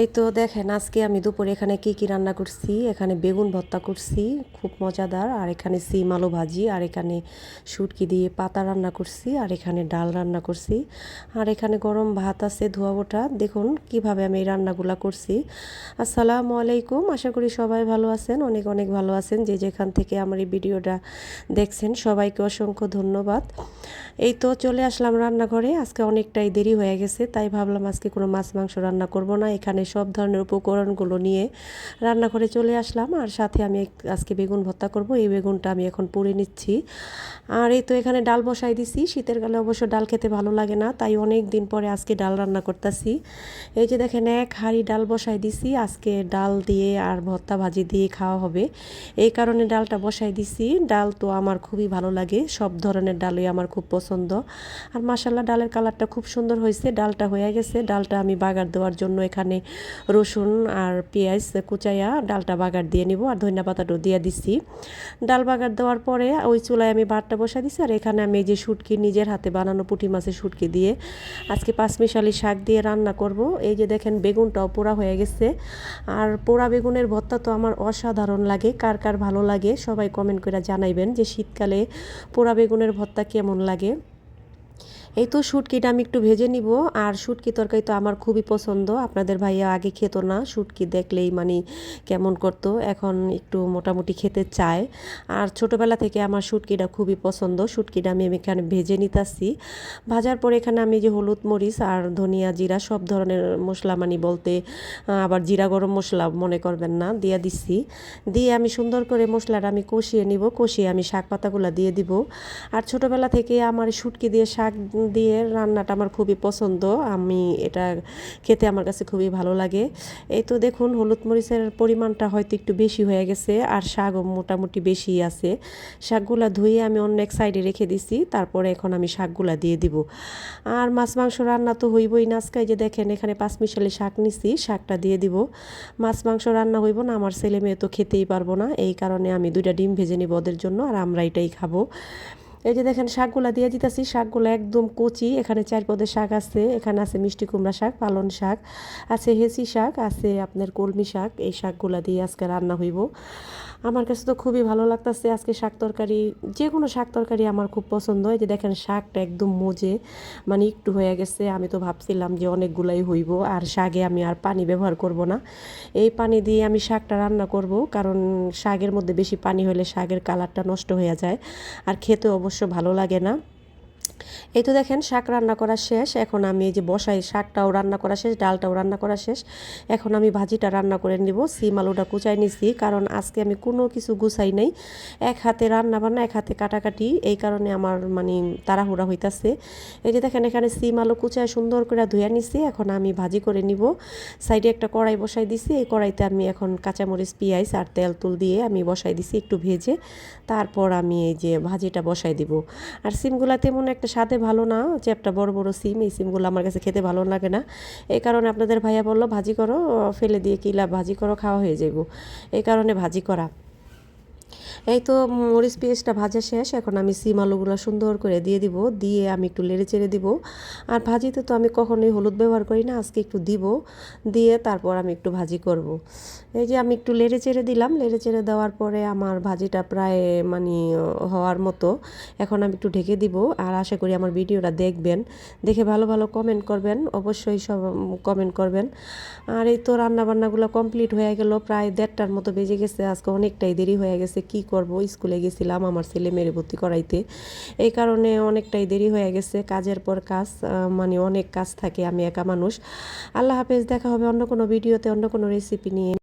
এই তো দেখেন, আজকে আমি দুপুরে এখানে কি কি রান্না করছি, এখানে বেগুন ভর্তা করছি, খুব মজাদার, আর এখানে সিম আলু ভাজি, আর এখানে শুটকি দিয়ে পাতা রান্না করছি, আর এখানে ডাল রান্না করছি, আর এখানে গরম ভাত আছে ধোয়া ওঠা দেখুন কীভাবে আমি এই রান্নাগুলা করছি। আসসালামু আলাইকুম, আশা করি সবাই ভালো আছেন, অনেক অনেক ভালো আছেন। যে যেখান থেকে আমার এই ভিডিওটা দেখছেন, সবাইকে অসংখ্য ধন্যবাদ। এই তো চলে আসলাম রান্নাঘরে। আজকে অনেকটাই দেরি হয়ে গেছে, তাই ভাবলাম আজকে কোনো মাছ মাংস রান্না করব না। এখানে সব ধরনের উপকরণগুলো নিয়ে রান্নাঘরে চলে আসলাম। আর সাথে আমি আজকে বেগুন ভর্তা করব। এই বেগুনটা আমি এখন পুড়ে নিচ্ছি। আর এই তো এখানে ডাল বসাই দিছি। শীতের কালে অবশ্য ডাল খেতে ভালো লাগে না, তাই অনেক দিন পরে আজকে ডাল রান্না করতেছি। এই যে দেখেন, এক হাঁড়ি ডাল বসাই দিছি। আজকে ডাল দিয়ে আর ভর্তা ভাজি দিয়ে খাওয়া হবে। এই কারণে ডালটা বসাই দিছি। ডাল তো আমার খুবই ভালো লাগে। সব ধরনের ডালই আমার খুব পছন্দ। আর মাসাল্লাহ ডালের কালারটা খুব সুন্দর হয়েছে। ডালটা হয়ে গেছে। ডালটা আমি বাগার দেওয়ার জন্য এখানে রসুন আর পেঁয়াজ কুচাইয়া ডালটা বাগার দিয়ে নিব আর ধনিয়া পাতাটাও দিয়ে দিছি। ডাল বাগার দেওয়ার পরে ওই চুলায় আমি ভাতটা বসা দিছি আর এখানে আমি এই যে শুটকি নিজের হাতে বানানো পুঁটি মাছের শুটকি দিয়ে আজকে পাঁচমিশালি শাক দিয়ে রান্না করব। এই যে দেখেন বেগুনটাও পোড়া হয়ে গেছে। আর পোড়া বেগুনের ভর্তা তো আমার অসাধারণ লাগে। কার কার ভালো লাগে সবাই কমেন্ট করে জানাইবেন যে শীতকালে পোড়া বেগুনের ভর্তা কেমন লাগে। এই তো শুটকিটা আমি একটু ভেজে নিব। আর শুটকি তরকারি তো আমার খুবই পছন্দ। আপনাদের ভাইয়া আগে খেত না। শুটকি দেখলেই মানে কেমন করতো। এখন একটু মোটামুটি খেতে চায়। আর ছোটোবেলা থেকে আমার শুটকিটা খুবই পছন্দ। শুটকিটা আমি এখানে ভেজে নিতেছি। ভাজার পরে এখানে আমি যে হলুদ মরিচ আর ধনিয়া জিরা সব ধরনের মশলা মানে বলতে আবার জিরা গরম মশলা মনে করবেন না, দিয়ে দিচ্ছি দিয়ে আমি সুন্দর করে মশলাটা আমি কষিয়ে নিব। কষিয়ে আমি শাক পাতাগুলো দিয়ে দিব। আর ছোটোবেলা থেকে আমার শুটকি দিয়ে শাক দিয়ে রান্নাটা আমার খুবই পছন্দ। আমি এটা খেতে আমার কাছে খুবই ভালো লাগে। এই তো দেখুন, হলুদ মরিচের পরিমাণটা হয়তো একটু বেশি হয়ে গেছে, আর শাকও মোটামুটি বেশি আছে। শাকগুলা ধুয়ে আমি অন্য এক সাইডে রেখে দিছি, তারপরে এখন আমি শাকগুলা দিয়ে দিব। আর মাছ মাংস রান্না তো হইবই না, আজকে যে দেখেন এখানে পাঁচ মিশালি শাক নিছি, শাকটা দিয়ে দিব। মাছ মাংস রান্না হইব না, আমার ছেলে মেয়ে তো খেতেই পারব না, এই কারণে আমি দুইটা ডিম ভেজে নিব ওদের জন্য, আর আমরা এটাই খাব। এই যে দেখেন শাকগুলা দিয়ে দিতেছি। শাকগুলো একদম কচি। এখানে চার পদের শাক আছে, এখানে আছে মিষ্টি কুমড়া শাক, পালন শাক, আছে হেসি শাক, আছে আপনার কলমি শাক। এই শাকগুলা দিয়ে আজকে রান্না হইব। আমার কাছে তো খুবই ভালো লাগতেছে আজকে শাক তরকারি। যে কোনো শাক তরকারি আমার খুব পছন্দ। এই যে দেখেন শাকটা একদম মজে মানে একটু হয়ে গেছে। আমি তো ভাবছিলাম যে অনেকগুলাই হইব, আর শাকে আমি আর পানি ব্যবহার করব না। এই পানি দিয়ে আমি শাকটা রান্না করব, কারণ শাকের মধ্যে বেশি পানি হলে শাকের কালারটা নষ্ট হয়ে যায়। আর খেতে অবশ্য ভালো লাগে না। এই তো দেখেন শাক রান্না করা শেষ। এখন আমি এই যে বসাই শাকটাও রান্না করা শেষ, ডালটাও রান্না করা শেষ। এখন আমি ভাজিটা রান্না করে নিব, সিম আলুটা কুচাই নিছি, কারণ আজকে আমি কোনো কিছু গুছাই নাই। এক হাতে রান্না বান্না, এক হাতে কাটাকাটি, এই কারণে আমার মানে তাড়াহুড়া হইতাছে। এই যে দেখেন এখানে সিম আলু কুচায় সুন্দর করে ধুয়ে নিছি, এখন আমি ভাজি করে নিব। সাইডে একটা কড়াই বসাই দিছি, এই কড়াইতে আমি এখন কাঁচামরিচ, পেঁয়াজ আর তেল তুল দিয়ে আমি বসাই দিছি একটু ভেজে। তারপর আমি এই যে ভাজিটা বসাই দিব। আর সিমগুলা তেমন একটা স্বাদে ভালো না একটা বড় বড় সিম, এই সিমগুলো আমার কাছে খেতে ভালো লাগে না। এই কারণে আপনাদের ভাইয়া বলল, ভাজি করো, ফেলে দিয়ে কিলা ভাজি করো, খাওয়া হয়ে যাইব। এই কারণে ভাজি করা। এই তো মরিচ পেঁয়াজটা ভাজা শেষ, এখন আমি সিম আলুগুলো সুন্দর করে দিয়ে দিব, দিয়ে আমি একটু লেড়ে চেড়ে দিব। আর ভাজিতে তো আমি কখনোই হলুদ ব্যবহার করি না, আজকে একটু দিব, দিয়ে তারপর আমি একটু ভাজি করব। এই যে আমি একটু লেড়ে চেড়ে দিলাম লেড়ে চেড়ে দেওয়ার পরে আমার ভাজিটা প্রায় মানে হওয়ার মতো, এখন আমি একটু ঢেকে দিব। আর আশা করি আমার ভিডিওটা দেখবেন, দেখে ভালো ভালো কমেন্ট করবেন, অবশ্যই সব কমেন্ট করবেন। আর এই তো রান্না বান্নাগুলো কমপ্লিট হয়ে গেল, প্রায় দেড়টার মতো বেজে গেছে, আজকে অনেকটাই দেরি হয়ে গেছে কি করব? স্কুলে গেছিলাম আমার ছেলে মেরে ভর্তি করাইতে। এই কারণে অনেকটাই দেরি হয়ে গেছে। কাজের পর কাজ মানে অনেক কাজ থাকে, আমি একা মানুষ। আল্লাহ হাফেজ, দেখা হবে অন্য কোনো ভিডিওতে, অন্য কোনো রেসিপি নিয়ে।